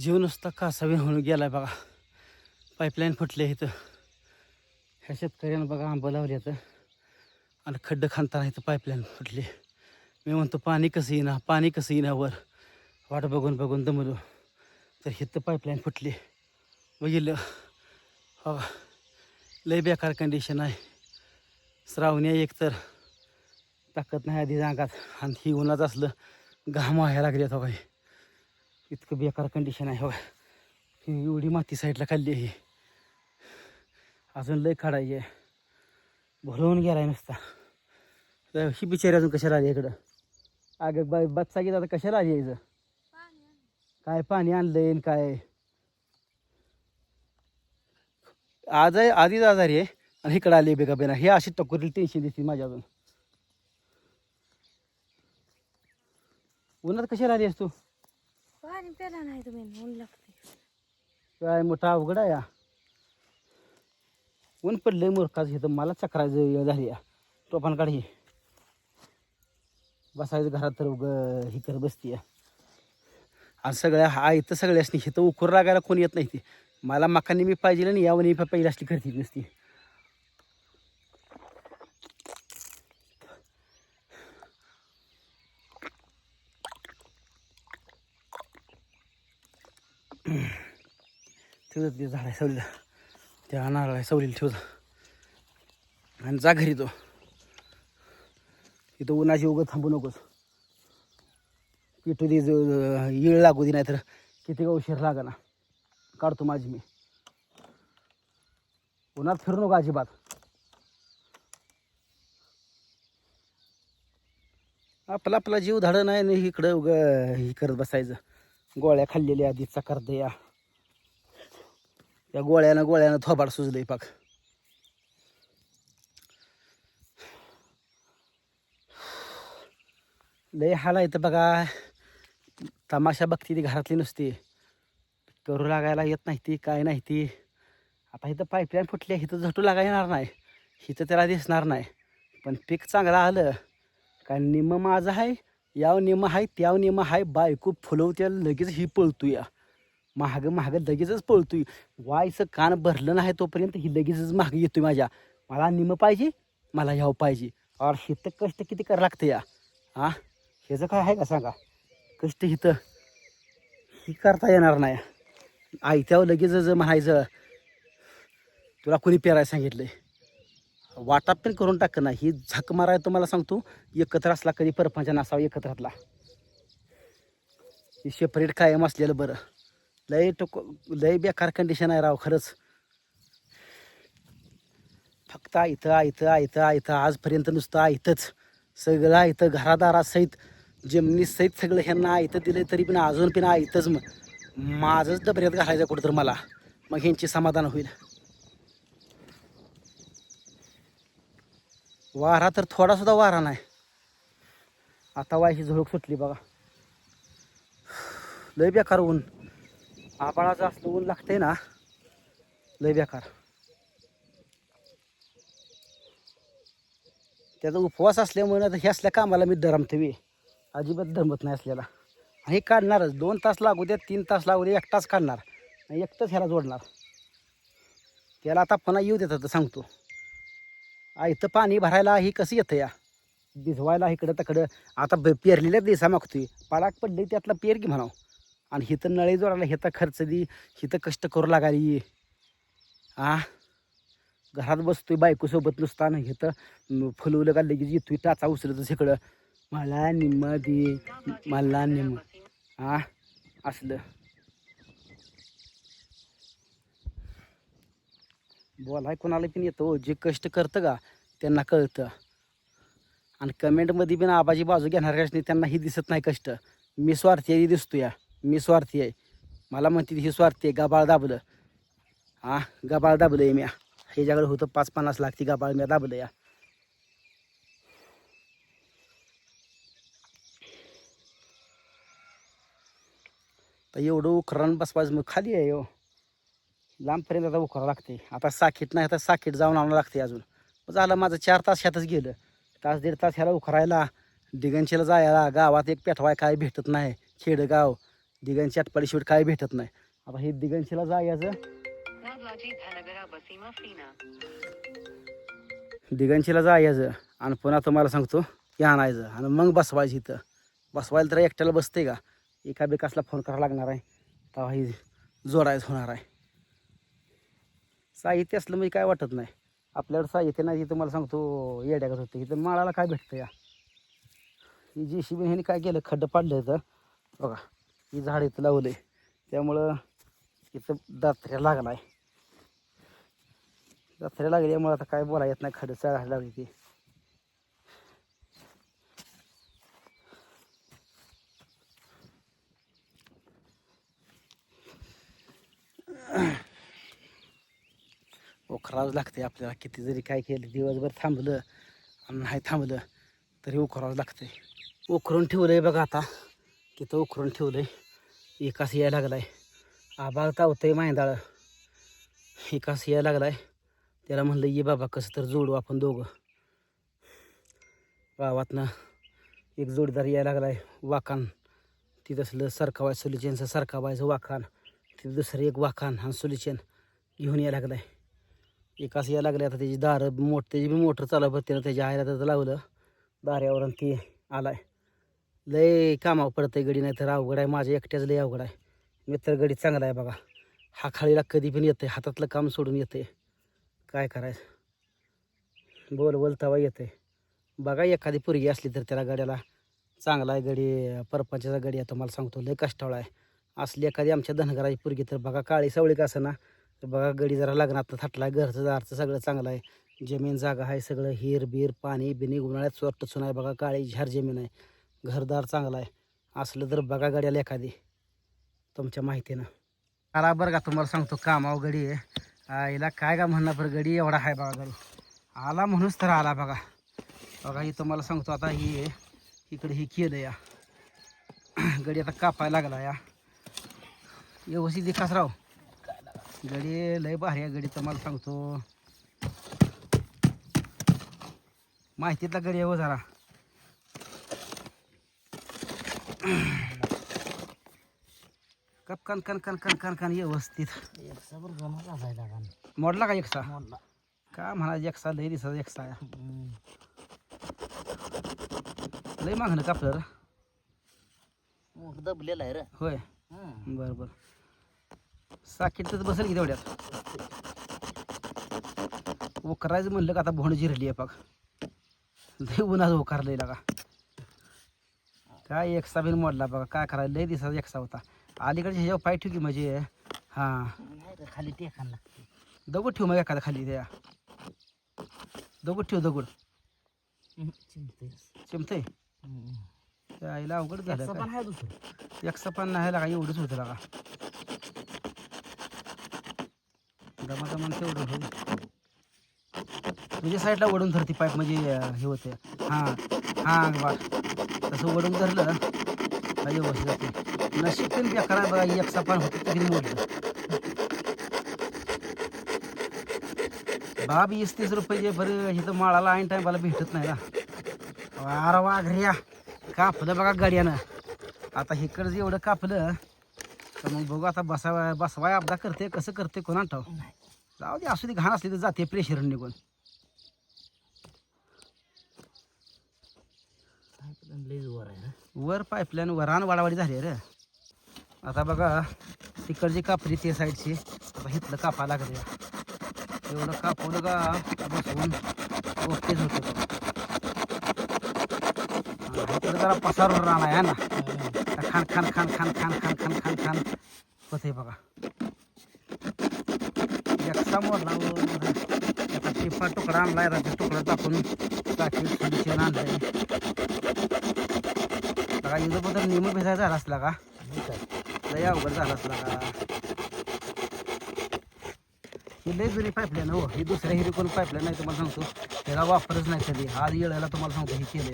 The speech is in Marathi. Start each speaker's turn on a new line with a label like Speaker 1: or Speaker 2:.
Speaker 1: जीव नुसता कासावी म्हणून गेला बघा. पाईपलाईन फुटले इथं. ह्या शेतकऱ्यानं बघा आंबं लावले तर आणि खड्डं खांदताना इथं पाईपलाईन फुटली. मी म्हणतो पाणी कसं येईना? पाणी कसं येईना वर? वाट बघून बघून दमलो. तर इथं पाईपलाईन फुटली. बघितलं? हो. लय बेकार कंडिशन आहे. श्रावणी एक तर. ताकद नाही आधी जागात. आणि ही उन्हात असलं घाम व्हायला लागले आता काही इतकं बेकार कंडिशन आहे हो ही एवढी माती साईडला खाल्ली आहे अजून लय काढायची आहे. भरवून गेलाय नुसता. तर ही बिचारी अजून कशाला आली इकडं? अगं बाय बच्चा गेला आता कशाला आली यायचं काय पाणी आणलंय आणि काय? आज आहे आधीच आजारी आहे. आणि इकडं आली बेगा बेना हे अशी टकोरील टेन्शन देते माझ्या अजून. उन्हात कशाला आली आहेस तू?
Speaker 2: त्याला नाही तुम्ही ऊन लागते
Speaker 1: काय मोठा अवघड आहे या. ऊन पडलंय मूर्खाच हे तर मला चक्रायचं झाली या. टोपान काढी. बसायचं घरात तर उग ही कर बसती आणि सगळ्या हा इथं सगळ्यासनी इथं उखूर लागायला कोण येत नाही ते. मला मकानी मी पाहिजे आणि यावनी पहिली असली करते नसती ठेवत ते झाड आहे सवलीला. त्या नारळ आहे सवलीला ठेवत आणि जा घरी तो. इथं उन्हाची उगत थांबू नकोस. पिठू दे येळ लागू दे नाहीतर किती का उशीर लागा ना काढतो माझी मी. उन्हात फिरू नको अजिबात. आपला आपला जीव धाडं नाही इकडं उग हे करत बसायचं. गोळ्या खाल्लेल्या आधी चकार या या गोळ्यानं गोळ्यानं थोबाड सुजलंय पाक. लय हाला आहे तर बघा. तमाशा बघती ती घरातली नुसती. करू लागायला येत नाही ती काय नाही ती. आता इथं पाईपलाईन फुटली हिथं झटू लागा येणार नाही. हिथं त्याला दिसणार नाही. पण पीक चांगलं आलं. कारण निम्म माझं आहे. याव नियम आहे त्याव नियम आहे बायको फुलवत्या लगेच ही पळतो या महाग महाग लगेचच पळतोय. वायचं कान भरलं नाही तोपर्यंत ही लगेचच महाग येतोय माझ्या. मला निम पाहिजे मला ह्याव पाहिजे. और हिथं कष्ट किती करावं लागतं या. हा? ह्याचं काय आहे का सांगा? कष्ट हिथं ही करता येणार नाही. आयत्यावर लगेचच म्हणायचं तुला कोणी पेरायला सांगितलंय? वाटाप पण करून टाकणं ही झक माराय तुम्हाला सांगतो एकत्र असला कधी परपंच नसावा एकत्रातला. हे सेपरेट कायम असलेलं बरं. लय टोक लय बेकार कंडिशन आहे राव खरंच. फक्त आयतं आयतं आयतं आयतं आजपर्यंत नुसतं आयतंच. सगळं आयतं घरादारा सहित सहित सगळं ह्यांना आयतं दिलं तरी पण अजून पण आयतंच मग माझंच डबऱ्यात घालायचं कुठं तर मला. मग ह्यांची समाधान होईल. वारा तर थोडा सुद्धा वारा नाही. आता वायची झुळूक सुटली बघा. लय बेकार ऊन. आबाळाचं असलं ऊन लागतंय ना. लय बेकार. त्याचा उपवास असल्यामुळे आता हे असल्या कामाला मी धरमते वे अजिबात धरमत नाही असलेला आणि हे काढणारच. दोन तास लागू द्या तीन तास लागू द्या एकटाच काढणार. आणि एकटाच ह्याला जोडणार. त्याला आता पुन्हा येऊ देतात सांगतो. इथं पाणी भरायला ही कसं येतं या? भिजवायला इकडं तकडं. आता ब- पेरलेल्या दिसा मागतोय. पाडाक पडली त्यातला पेर की म्हणावं? आणि हिथं नळे जोडायला हिथं खर्च दी हिथं कष्ट करू लागाली आ? घरात बसतोय बायकोसोबत नुसता आणि हिथं म, फुलवलं का लगेच येतोय टाचा उचलतच इकडं मला निम्म दे मला निम्म. आ? असलं. बोलाय कोणाला पण येतो जे कष्ट करतं का त्यांना कळतं. आणि कमेंटमध्ये पण आबाची बाजू घेणार कष्ट नाही त्यांना ही दिसत नाही कष्ट. मी स्वार्थी आहे दिसतो या. मी स्वार्थी आहे. मला म्हणते ही स्वार्थी आहे गबाळ दाबलं. हा गबाळ दाबलं आहे मी ह्याच्याकडे होतं पाच पन्नास लाख ती गबाळ मी दाबलं या. तर एवढं उखरण बसवायचं मग खाली आहे हो लांबपर्यंत आता उकरावं लागते. आता साकीट नाही आता साकीट जाऊन आणावं लागते अजून. झालं माझं चार तास ह्यातच गेलं. तास दीड तास ह्याला उखरायला दिगंशीला जायला गावात एक पेठवाय काय भेटत नाही. खेडगाव दिगंची आटपाडीशिवाय काय भेटत नाही. आता हे दिगंशीला जायचं. दिगंशीला जायचं आणि पुन्हा तुम्हाला सांगतो की आणायचं आणि मग बसवायचं इथं. बसवायला तर एकट्याला बसते का? एका बिकासला फोन करावा लागणार आहे. तेव्हा ही जोडायचं होणार आहे. साहित्य असलं म्हणजे काय वाटत नाही. आपल्याकडं साहित्य नाही तुम्हाला सांगतो येड्यागत होतं. इथं माळाला काय भेटतं या? ही जी शिबिन ह्याने काय केलं? खड्डं पाडलं तर बघा ही झाड इथं लावलं आहे त्यामुळं इथं दात्र्या लागला आहे दात्र्या लागल्यामुळं आता काय बोला येत नाही खड्डं चढायला लागली ती. उखरावं लागते आपल्याला. किती जरी काय केलं दिवसभर थांबलं आणि नाही थांबलं तरी उखरावं लागते उखरून ठेवलं आहे बघा आता. तिथं उखरून ठेवलं आहे एकास यायला लागला आहे आबा तावतं आहे मांदाळ. एकास यायला लागला आहे त्याला म्हणलं ये बाबा कसं तर जोडू आपण दोघं. गावातनं एक जोडीदार यायला लागला आहे वाकान. तिथं असलं सरकावाय सुलिचेनचं सरकावायचं वाखान तिथं दुसरं एक वाखान आणि सुलिचेन घेऊन यायला लागला आहे विकास या लागले आता त्याची दारं मोठ त्याची बी मोटर चालू ना त्याच्या आईला त्याचं लावलं. दाऱ्यावर आणि ती आलाय. लय कामावर पडतंय गडी नाही तर अवघड आहे. माझ्या एकट्याच लय अवघड आहे. मित्र गडी चांगला आहे बघा. हा खाळीला कधी पण येते हातातलं काम सोडून येते काय करायचं? बोल बोल तवा येते बघा एखादी पोरगी असली तर त्याला गड्याला. चांगला आहे गडी परपंचाचा गडी आहे तुम्हाला सांगतो. लय कष्टावळा आहे. असली एखादी आमच्या धनगराची पोरगी तर बघा काळी सावळी का असं ना तर बघा गडी जरा लग्नात थाटला आहे घरचं दारचं सगळं चांगलं आहे. जमीन जागा आहे सगळं. हिर बीर पाणी बिनी उन्हाळ्यात चोरटसून आहे बघा. काळी झार जमीन आहे. घरदार चांगला आहे. असलं तर बघा गड्याला एखादी. तुमच्या माहितीनं. आला बरं का तुम्हाला सांगतो कामावर गडी आहे. आईला काय का म्हणणार बरं गडी एवढा आहे बघा गडी आला म्हणूनच तर आला बघा. बघा ही तुम्हाला सांगतो आता ही इकडे ही केलं या. गडी आता कापायला लागला या. व्यवस्थित विकास राव. गडी लय भारी आहे गडी तुम्हाला सांगतो. माहितीतला गडी आहे हो जरा. कप कन कन कन कन कन कन व्यवस्थित. मोडला का एकसा? का म्हणा एकसा लय दिसा एकसा लय मागणं कापलं रे.
Speaker 3: दबलेला आहे रे.
Speaker 1: होय. बरं बरं. साकीट तर बसेल की तेवढ्यात? उकरायचं म्हणलं का आता भोण जिरली आहे बघ. लय उन्हाचं उकारलंय का काय एकसा बिन मोडला बघा काय करायला? लय दिवसाचा एकसा होता. अलीकडे ह्याच्यावर पाय ठेव की म्हणजे हां.
Speaker 3: खाली टेकान लागते.
Speaker 1: दगड ठेव मग एखादा खाली त्या. दगड ठेव दगड. त्या आईला अवघड झालं एकसा पण नाही लागा एवढंच होतं लागा. दमादमान तेवढं होईल तुझ्या म्हणजे साईडला वडून धरती पाईप म्हणजे हे होते. हां हां बा तसं वडून धरलं का व्यवस्थित जाते नशीब पण बेकार आहे बघा एक सपान होतं तरी मोडलं. बाब वीस तीस रुपये बरं. इथं माळाला ऐन टायमाला भेटत नाही ना. अरे वाघऱ्या कापलं बघा गाड्यानं. आता इकडं एवढं कापलं तर मग बघू आता बसावा बसवाय अपदा करते कसं करते कोणा ठाव जाऊ दे असू दे घाण असली तर जाते प्रेशर निघून.
Speaker 3: वर आहे रे
Speaker 1: वर पाईपलाईन वर रान वाडावाडी झाली रे. आता बघा तिकडची कापली ते साईडची. आता हिथलं कापा लागले एवढं कापवलं का बसवून ओकेच होतं बघा. हा, इकडं जरा पसारून रान आहे ना? खान खान खान खान खान खान खान खान खान होते बघा एकसा मोडला वर. आता टिपा तुकडा आणलाय राजा तुकडा टाकून टाकी सोल्युशन आणलंय बघा इथं बद्दल निम भेटायचा झाला असला का लय अवघड झाला असला का ही लय जुनी पाईपलाईन हो ही दुसऱ्या हिरी कोण पाईपलाईन नाही तुम्हाला सांगतो त्याला वापरच नाही कधी आज येळायला तुम्हाला सांगतो हे केलं